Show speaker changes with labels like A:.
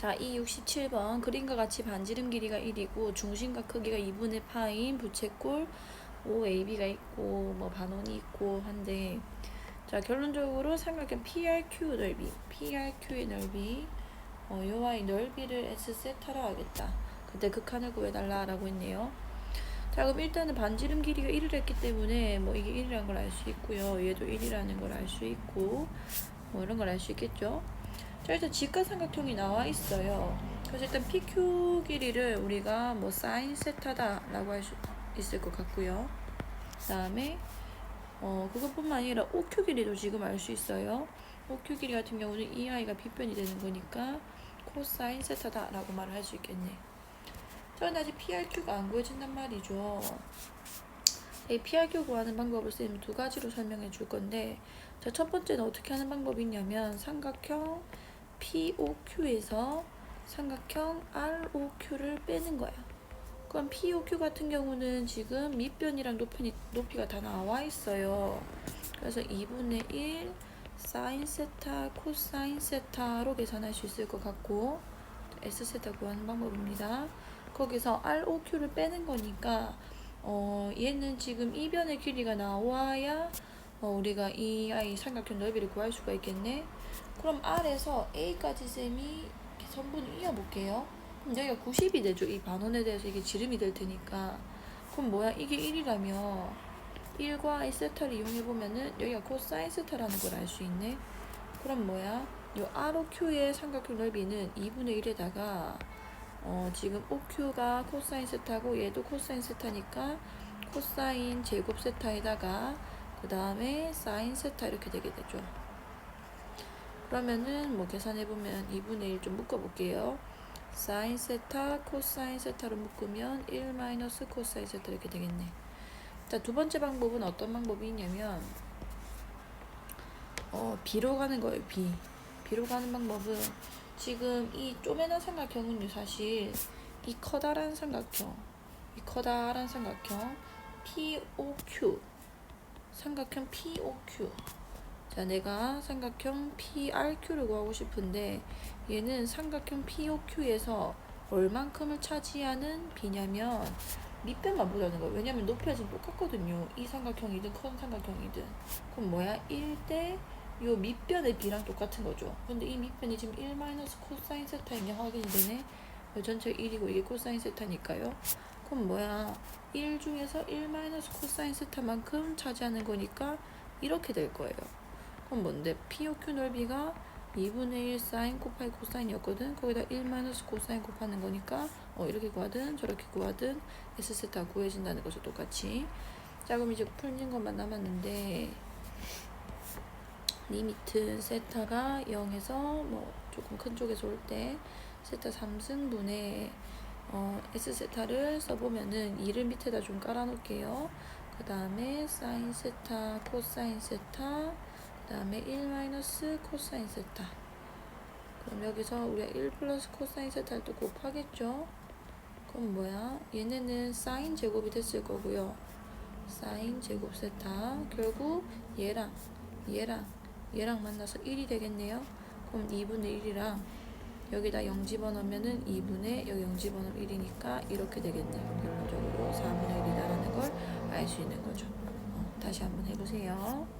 A: 자, 이 67번 그림과 같이 반지름 길이가 1이고 중심과 크기가 2분의 파인 부채꼴 OAB가 있고 뭐 반원이 있고 한데 자 결론적으로 삼각형 PRQ 넓이 PRQ의 넓이 어, 요와의 넓이를 S 세타라 하겠다. 그때 극한을 구해달라 라고 했네요. 자 그럼 일단은 반지름 길이가 1을 했기 때문에 뭐 이게 1이라는 걸 알 수 있고요. 얘도 1이라는 걸 알 수 있고 뭐 이런 걸 알 수 있겠죠. 자 일단 직각삼각형이 나와 있어요. 그래서 일단 PQ 길이를 우리가 뭐 사인 세타다라고 할 수 있을 것 같고요. 그다음에 어 그것뿐만 아니라 OQ 길이도 지금 알 수 있어요. OQ 길이 같은 경우는 이 아이가 빗변이 되는 거니까 코사인 세타다라고 말을 할 수 있겠네. 자 근데 아직 PRQ가 안 구해진단 말이죠. 이 PRQ 구하는 방법을 쌤이 두 가지로 설명해 줄 건데 자, 첫 번째는 어떻게 하는 방법이 있냐면 삼각형 POQ에서 삼각형 ROQ를 빼는 거야. 그럼 POQ 같은 경우는 지금 밑변이랑 높이, 높이가 다 나와 있어요. 그래서 2분의 1 사인 세타 코사인 세타로 계산할 수 있을 것 같고 S 세타 구하는 방법입니다. 거기서 ROQ를 빼는 거니까 어, 얘는 지금 이 변의 길이가 나와야 어, 우리가 이 아이 삼각형 넓이를 구할 수가 있겠네. 그럼 R에서 A까지 셈이 선분을 이어볼게요. 그럼 여기가 90이 되죠. 이 반원에 대해서 이게 지름이 될 테니까. 그럼 뭐야? 이게 1이라면 1과 이 세타를 이용해보면은 여기가 코사인 세타라는 걸 알 수 있네. 그럼 뭐야? 요 ROQ의 삼각형 넓이는 2분의 1에다가 어, 지금 OQ가 코사인 세타고 얘도 코사인 세타니까 코사인 제곱 세타에다가 그 다음에 사인 세타 이렇게 되게 되죠. 그러면은 뭐 계산해보면 2분의 1 좀 묶어볼게요. 사인 세타, 코사인 세타로 묶으면 1 마이너스 코사인 세타 이렇게 되겠네. 자, 두 번째 방법은 어떤 방법이 있냐면 어, B로 가는 거예요, B. B로 가는 방법은 지금 이 쪼매난 삼각형은요, 사실 이 커다란 삼각형, 이 커다란 삼각형 POQ 삼각형 POQ. 자, 내가 삼각형 PRQ를 구하고 싶은데 얘는 삼각형 POQ에서 얼만큼을 차지하는 비냐면 밑변만 보자는 거예요. 왜냐면 높이가 지금 똑같거든요. 이 삼각형이든 큰 삼각형이든. 그럼 뭐야? 1대 요 밑변의 비랑 똑같은 거죠. 근데 이 밑변이 지금 1 마이너스 코사인 세타인 게 확인이 되네. 요 전체 1이고 이게 코사인 세타니까요. 그럼 뭐야? 1 중에서 1 마이너스 코사인 세타만큼 차지하는 거니까 이렇게 될 거예요. 그럼 뭔데? POQ 넓이가 2분의 1 사인 곱하기 코사인이었거든. 거기다 1 마이너스 코사인 곱하는 거니까 어, 이렇게 구하든 저렇게 구하든 S 세타 구해진다는 거죠. 똑같이. 자 그럼 이제 풀린 것만 남았는데 리미트 세타가 0에서 뭐 조금 큰 쪽에서 올 때 세타 3승분의 어, S 세타를 써보면은 2를 밑에다 좀 깔아놓을게요. 그 다음에 사인 세타, 코사인 세타, 그 다음에 1 마이너스 코사인 세타. 그럼 여기서 우리가 1 플러스 코사인 세타를 또 곱하겠죠? 그럼 뭐야? 얘네는 사인 제곱이 됐을 거고요. 사인 제곱 세타. 결국 얘랑 얘랑 얘랑 만나서 1이 되겠네요. 그럼 2분의 1이랑 여기다 0 집어넣으면은 2분의 여기 0 집어넣으면 1이니까 이렇게 되겠네요. 결론적으로 4분의 1이다라는 걸 알 수 있는 거죠. 어, 다시 한번 해보세요.